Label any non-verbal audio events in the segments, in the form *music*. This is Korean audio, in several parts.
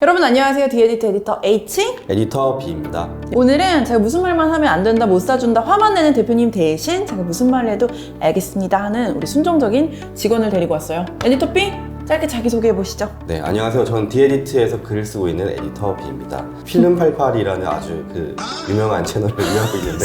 여러분 안녕하세요. 디에디트 에디터 H. 에디터 B입니다. 오늘은 제가 무슨 말만 하면 안 된다, 못 사준다, 화만 내는 대표님 대신 제가 무슨 말을 해도 알겠습니다 하는 우리 순종적인 직원을 데리고 왔어요. 에디터 B, 짧게 자기소개해 보시죠. 네, 안녕하세요. 저는 디에디트에서 글을 쓰고 있는 에디터 B입니다. 필름 88이라는 아주 그 유명한 채널을 *laughs* 운영하고 있는데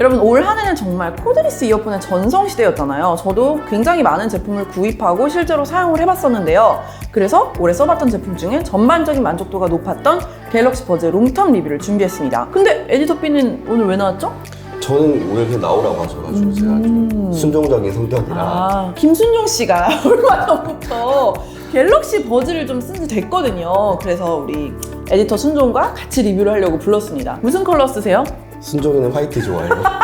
여러분 올 한해는 정말 코드리스 이어폰의 전성시대였잖아요. 저도 굉장히 많은 제품을 구입하고 실제로 사용을 해봤었는데요. 그래서 올해 써봤던 제품 중에 전반적인 만족도가 높았던 갤럭시 버즈 롱텀 리뷰를 준비했습니다. 근데 에디터 B는 오늘 왜 나왔죠? 저는 오늘 그냥 나오라고 하셔가지고 제가 좀 순종적인 성격이라 음. 아, 김순종 씨가 *laughs* 얼마 전부터 갤럭시 버즈를 좀 쓴 지 됐거든요. 그래서 우리 에디터 순종과 같이 리뷰를 하려고 불렀습니다. 무슨 컬러 쓰세요? 순종이는 화이트 좋아해요. *laughs*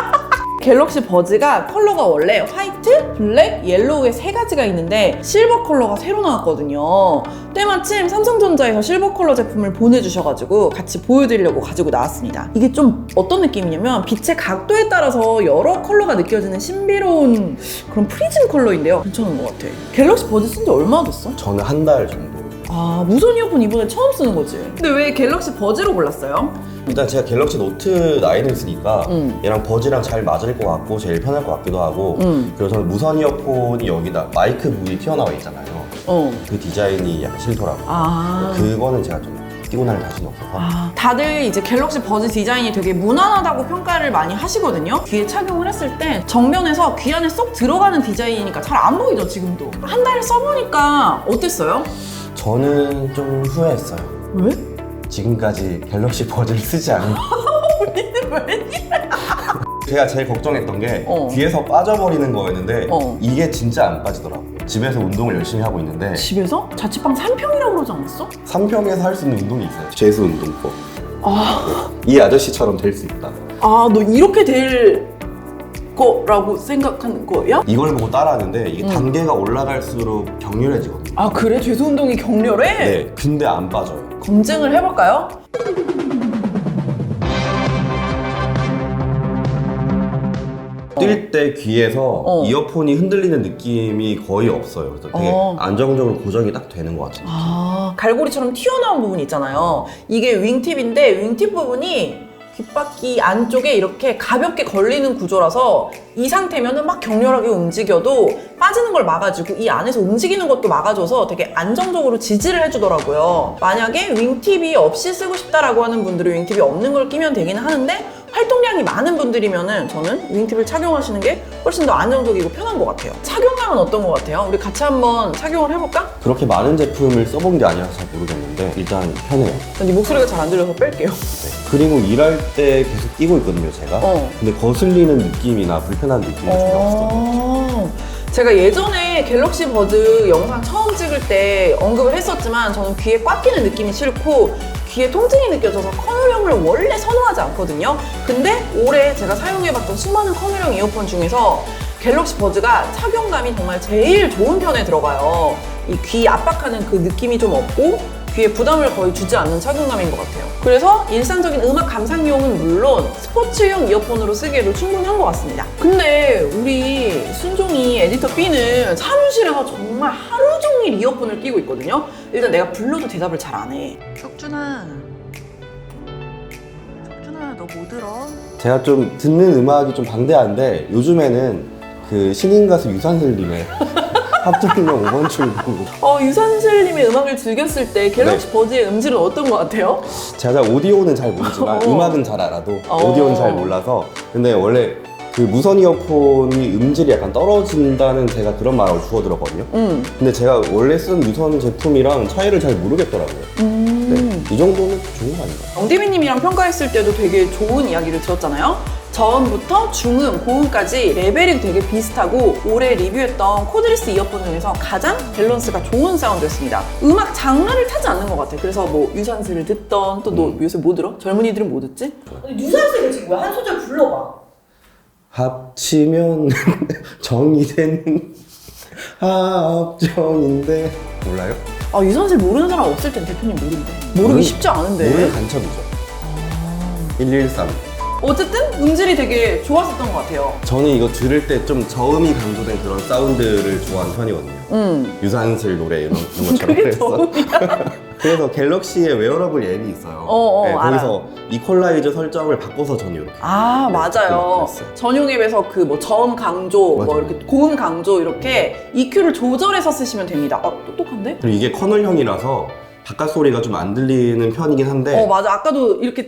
갤럭시 버즈가 컬러가 원래 화이트, 블랙, 옐로우의 세 가지가 있는데 실버 컬러가 새로 나왔거든요. 때마침 삼성전자에서 실버 컬러 제품을 보내주셔가지고 같이 보여드리려고 가지고 나왔습니다. 이게 좀 어떤 느낌이냐면 빛의 각도에 따라서 여러 컬러가 느껴지는 신비로운 그런 프리즘 컬러인데요. 괜찮은 것 같아. 갤럭시 버즈 쓴 지 얼마나 됐어? 저는 한 달 정도. 아 무선 이어폰 이번에 처음 쓰는 거지. 근데 왜 갤럭시 버즈로 골랐어요? 일단 제가 갤럭시 노트 9을 쓰니까 음. 얘랑 버즈랑 잘 맞을 것 같고 제일 편할 것 같기도 하고 음. 그리고 저는 무선 이어폰이 여기다 마이크 부위 튀어나와 있잖아요. 어. 그 디자인이 약간 싫더라고요. 아. 그거는 제가 좀 끼고 날 자신이 없어서 아, 다들 이제 갤럭시 버즈 디자인이 되게 무난하다고 평가를 많이 하시거든요. 귀에 착용을 했을 때 정면에서 귀 안에 쏙 들어가는 디자인이니까 잘 안 보이죠, 지금도. 한 달을 써보니까 어땠어요? 저는 좀 후회했어요. 왜? 지금까지 갤럭시 버즈를 쓰지 않은 *laughs* 제가 제일 걱정했던 게 어. 귀에서 빠져버리는 거였는데 어. 이게 진짜 안 빠지더라고요. 집에서 운동을 열심히 하고 있는데 집에서? 자취방 3평이라고 그러지 않았어? 3평에서 할 수 있는 운동이 있어요. 재수 운동법. 아, 이 아저씨처럼 될 수 있다. 아, 너 이렇게 될 거라고 생각하는 거야? 이걸 보고 따라하는데 음. 이게 단계가 올라갈수록 격렬해지거든요. 아, 그래? 죄수 운동이 격렬해? 네, 근데 안 빠져요. 검증을 해볼까요? 뛸 때 귀에서 어. 이어폰이 흔들리는 느낌이 거의 없어요. 그래서 되게 어. 안정적으로 고정이 딱 되는 것 같아요. 아, 갈고리처럼 튀어나온 부분이 있잖아요. 이게 윙팁인데 윙팁 부분이 귓바퀴 안쪽에 이렇게 가볍게 걸리는 구조라서 이 상태면은 막 격렬하게 움직여도 빠지는 걸 막아주고 이 안에서 움직이는 것도 막아줘서 되게 안정적으로 지지를 해주더라고요. 만약에 윙팁이 없이 쓰고 싶다라고 하는 분들은 윙팁이 없는 걸 끼면 되긴 하는데 활동량이 많은 분들이면은 저는 윙팁을 착용하시는 게 훨씬 더 안정적이고 편한 것 같아요. 착용감은 어떤 것 같아요? 우리 같이 한번 착용을 해볼까? 그렇게 많은 제품을 써본 게 아니라서 잘 모르겠는데 일단 편해요. 네 목소리가 잘 안 들려서 뺄게요. 네. 그리고 일할 때 계속 끼고 있거든요, 제가. 어. 근데 거슬리는 느낌이나 불편한 느낌이 전혀 없어요. 어. 제가 예전에 갤럭시 버즈 영상 처음 찍을 때 언급을 했었지만 저는 귀에 꽉 끼는 느낌이 싫고 귀에 통증이 느껴져서 커널형을 원래 선호하지 않거든요. 근데 올해 제가 사용해봤던 수많은 커널형 이어폰 중에서 갤럭시 버즈가 착용감이 정말 제일 좋은 편에 들어가요. 이 귀 압박하는 그 느낌이 좀 없고 귀에 부담을 거의 주지 않는 착용감인 것 같아요. 그래서 일상적인 음악 감상용은 물론 스포츠용 이어폰으로 쓰기에도 충분한 것 같습니다. 근데 우리 순종이 에디터 B는 사무실에서 정말 하루 종일 이어폰을 끼고 있거든요. 일단 내가 불러도 대답을 잘 안 해. 석준아. 석준아, 너 뭐 들어? 제가 좀 듣는 음악이 좀 방대한데 요즘에는 그 신인 가수 유산슬님의 합정령 5번 출구 어, 유산슬님의 음악을 즐겼을 때 갤럭시 네. 버즈의 음질은 어떤 것 같아요? 제가 잘 오디오는 잘 모르지만 *laughs* 어. 음악은 잘 알아도 어. 오디오는 잘 몰라서 근데 원래 그 무선 이어폰이 음질이 약간 떨어진다는 제가 그런 말을 주워 들었거든요 음. 근데 제가 원래 쓴 무선 제품이랑 차이를 잘 모르겠더라고요 음. 네, 이 정도는 좋은 거 아닌가 영대민님이랑 평가했을 때도 되게 좋은 이야기를 들었잖아요. 저음부터 중음, 고음까지 레벨이 되게 비슷하고 올해 리뷰했던 코드리스 이어폰 중에서 가장 밸런스가 좋은 사운드였습니다. 음악 장르를 타지 않는 것 같아. 그래서 뭐 유산슬을 듣던 또 너 요새 뭐 들어? 젊은이들은 뭐 듣지? 유산슬을 지금 왜한 소절 불러봐. 합치면 *laughs* 정이 되는 합정인데 몰라요? 아 유산슬 모르는 사람 없을 텐 대표님 모른대. 모르기 모르는- 쉽지 않은데. 모르는 간첩이죠 113 어쨌든 음질이 되게 좋았었던 것 같아요. 저는 이거 들을 때 좀 저음이 강조된 그런 사운드를 좋아하는 편이거든요 음. 유산슬 노래 이런, 이런 *laughs* 것처럼 그게 그래서 저음이야. *laughs* 그래서 갤럭시의 웨어러블 앱이 있어요. 어, 어, 네. 거기서 이퀄라이저 설정을 바꿔서 저는 이렇게 아 맞아요. 그랬어요. 전용 앱에서 그 뭐 저음 강조, 뭐 맞아요. 이렇게 고음 강조 이렇게 EQ를 조절해서 쓰시면 됩니다. 아 똑똑한데? 그리고 이게 커널형이라서 바깥 소리가 좀 안 들리는 편이긴 한데 어 맞아. 아까도 이렇게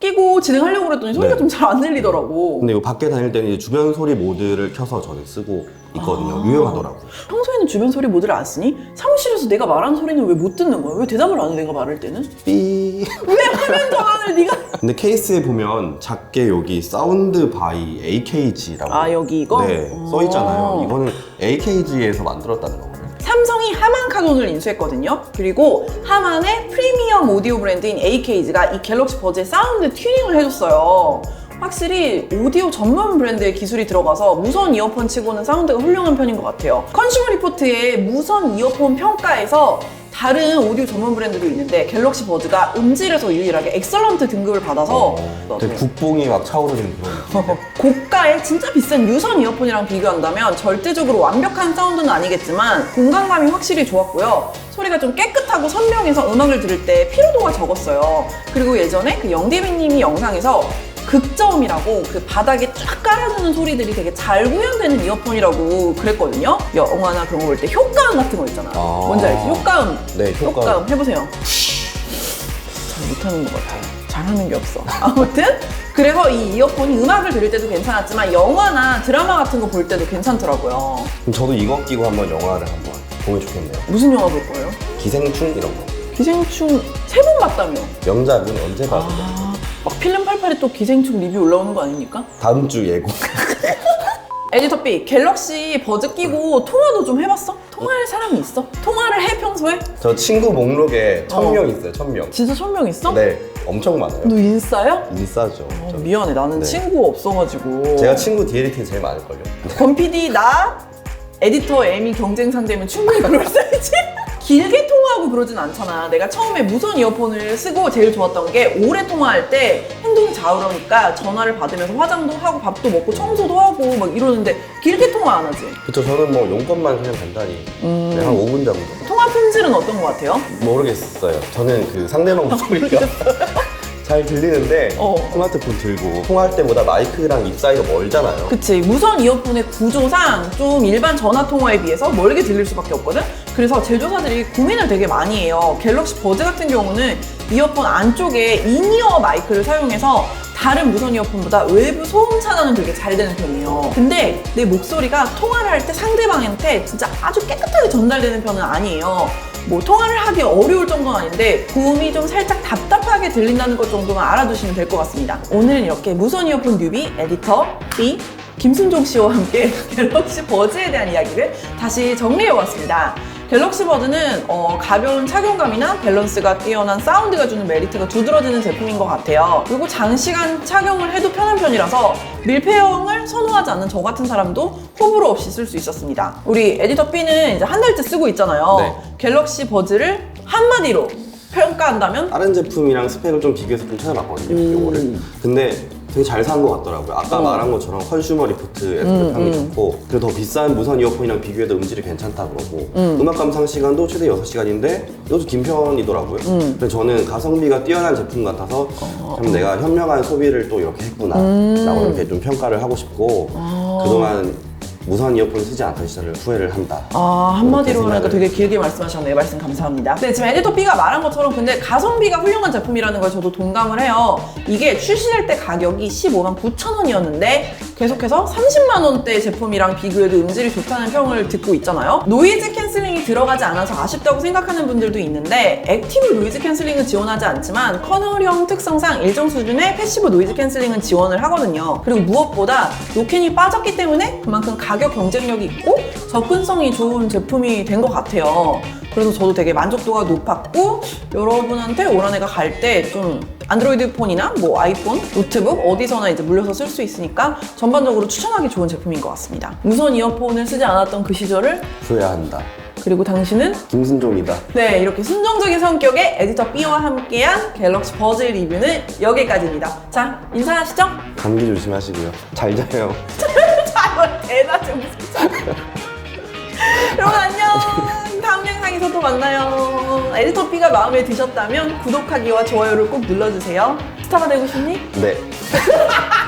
끼고 진행하려고 그랬더니 소리가 네. 좀 잘 안 들리더라고. 근데 이 밖에 다닐 때는 이제 주변 소리 모드를 켜서 저는 쓰고 있거든요. 아. 유용하더라고요. 평소에는 주변 소리 모드를 안 쓰니? 사무실에서 내가 말하는 소리는 왜 못 듣는 거야? 왜 대답을 안 해? 내가 말할 때는? 삐. *laughs* 왜 화면 전환을 네가? *laughs* 근데 케이스에 보면 작게 여기 사운드 바이 AKG라고 아 여기 이거? 네, 어. 써 있잖아요. 이거는 AKG에서 만들었다는 거거든요. 삼성이 하만 카돈을 인수했거든요. 그리고 하만의 프리미엄 오디오 브랜드인 AKG가 이 갤럭시 버즈의 사운드 튜닝을 해줬어요. 확실히 오디오 전문 브랜드의 기술이 들어가서 무선 이어폰 치고는 사운드가 훌륭한 편인 것 같아요. 컨슈머 리포트의 무선 이어폰 평가에서 다른 오디오 전문 브랜드도 있는데 갤럭시 버즈가 음질에서 유일하게 엑설런트 등급을 받아서 어, 되게 국뽕이 막 차오르는 그런 느낌. *laughs* 고가의 진짜 비싼 유선 이어폰이랑 비교한다면 절대적으로 완벽한 사운드는 아니겠지만 공간감이 확실히 좋았고요. 소리가 좀 깨끗하고 선명해서 음악을 들을 때 피로도가 적었어요. 그리고 예전에 그 영대빈님이 영상에서 극저음이라고 그 바닥에 쫙 깔아주는 소리들이 되게 잘 구현되는 이어폰이라고 그랬거든요. 영화나 그런 거 볼 때 효과음 같은 거 있잖아. 아. 뭔지 알지? 효과음. 네, 효과음. 효과음 해보세요. 잘 못하는 것 같아요. 잘하는 게 없어. *laughs* 아무튼 그래서 이 이어폰이 음악을 들을 때도 괜찮았지만 영화나 드라마 같은 거 볼 때도 괜찮더라고요. 그럼 저도 이거 끼고 한번 영화를 한번 보면 좋겠네요. 무슨 영화 볼 거예요? 기생충 이런 거. 기생충 세 번 봤다며. 명작은 언제 봐도? 아, 막 필름 88에 또 기생충 리뷰 올라오는 거 아닙니까? 다음 주 예고. 에디터 B, 갤럭시 버즈 끼고 통화도 좀 해봤어? 통화할 사람이 있어? 통화를 해 평소에? 저 친구 목록에 천 명 있어요, 천 명. 진짜 천명 있어? 네, 엄청 많아요. 너 인싸야? 인싸죠. 어, 저. 미안해 나는 네. 친구 없어가지고 제가 친구 DLT 제일 많을걸요. 권 PD 나 에디터 M이 경쟁 상대면 충분히 그럴 사이지 길게 통화하고 그러진 않잖아 내가 처음에 무선 이어폰을 쓰고 제일 좋았던 게 오래 통화할 때 행동이 자유로우니까 전화를 받으면서 화장도 하고 밥도 먹고 청소도 하고 막 이러는데 길게 통화 안 하지 그쵸, 저는 뭐 용건만 그냥 간단히 음. 네, 한 5분 정도. 통화 품질은 어떤 것 같아요? 모르겠어요. 저는 그 상대방 목소리가 *laughs* 잘 들리는데 어. 스마트폰 들고 통화할 때보다 마이크랑 입 사이가 멀잖아요. 그치. 무선 이어폰의 구조상 좀 일반 전화 통화에 비해서 멀게 들릴 수밖에 없거든? 그래서 제조사들이 고민을 되게 많이 해요. 갤럭시 버즈 같은 경우는 이어폰 안쪽에 인이어 마이크를 사용해서 다른 무선 이어폰보다 외부 소음 차단은 되게 잘 되는 편이에요. 근데 내 목소리가 통화를 할 때 상대방한테 진짜 아주 깨끗하게 전달되는 편은 아니에요 뭐 통화를 하기 어려울 정도는 아닌데 고음이 좀 살짝 답답하게 들린다는 것 정도만 알아두시면 될 것 같습니다. 오늘은 이렇게 무선 이어폰 뉴비 에디터 B 김순종 씨와 함께 *laughs* 갤럭시 버즈에 대한 이야기를 다시 정리해봤습니다. 갤럭시 버즈는 어, 가벼운 착용감이나 밸런스가 뛰어난 사운드가 주는 메리트가 두드러지는 제품인 것 같아요. 그리고 장시간 착용을 해도 편한 편이라서 밀폐형을 선호하지 않는 저 같은 사람도 호불호 없이 쓸 수 있었습니다. 우리 에디터 B는 이제 한 달째 쓰고 있잖아요. 네. 갤럭시 버즈를 한마디로 평가한다면 다른 제품이랑 스펙을 좀 비교해서 좀 찾아봤거든요, 음. 요거를. 근데 되게 잘 산 것 같더라고요. 아까 말한 것처럼 컨슈머 리포트에서 음, 평이 음. 좋고, 그리고 더 비싼 무선 이어폰이랑 비교해도 음질이 괜찮다 그러고, 음. 악 감상 시간도 최대 6시간인데, 이것도 긴 편이더라고요. 음. 근데 저는 가성비가 뛰어난 제품 같아서, 참 내가 현명한 소비를 또 이렇게 했구나, 음. 라고 이렇게 좀 평가를 하고 싶고, 아. 그동안 무선 이어폰을 쓰지 않던 시절을 후회를 한다. 아 한마디로 그렇게 하니까 생각을- 되게 길게 말씀하셨네요. 말씀 감사합니다. 네 지금 에디터 B가 말한 것처럼 근데 가성비가 훌륭한 제품이라는 걸 저도 동감을 해요. 이게 출시될 때 가격이 15만 9천 원이었는데 계속해서 30만 원대 제품이랑 비교해도 음질이 좋다는 평을 듣고 있잖아요. 노이즈 캔슬링이 들어가지 않아서 아쉽다고 생각하는 분들도 있는데 액티브 노이즈 캔슬링은 지원하지 않지만 커널형 특성상 일정 수준의 패시브 노이즈 캔슬링은 지원을 하거든요. 그리고 무엇보다 노캔이 빠졌기 때문에 그만큼 가격 경쟁력이 있고 접근성이 좋은 제품이 된 것 같아요. 그래서 저도 되게 만족도가 높았고 여러분한테 올 한해가 갈 때 좀 안드로이드 폰이나 뭐 아이폰, 노트북 어디서나 이제 물려서 쓸 수 있으니까 전반적으로 추천하기 좋은 제품인 것 같습니다. 무선 이어폰을 쓰지 않았던 그 시절을 후회한다. 그리고 당신은 김순종이다. 네 이렇게 순정적인 성격의 에디터 B와 함께한 갤럭시 버즈 리뷰는 여기까지입니다. 자 인사하시죠. 감기 조심하시고요. 잘 자요. 자, 이거 대낮에 자. 여러분 안녕. 다음 영상에서 또 만나요. 에디터피가 마음에 드셨다면 구독하기와 좋아요를 꼭 눌러주세요. 스타가 되고 싶니? 네. *laughs*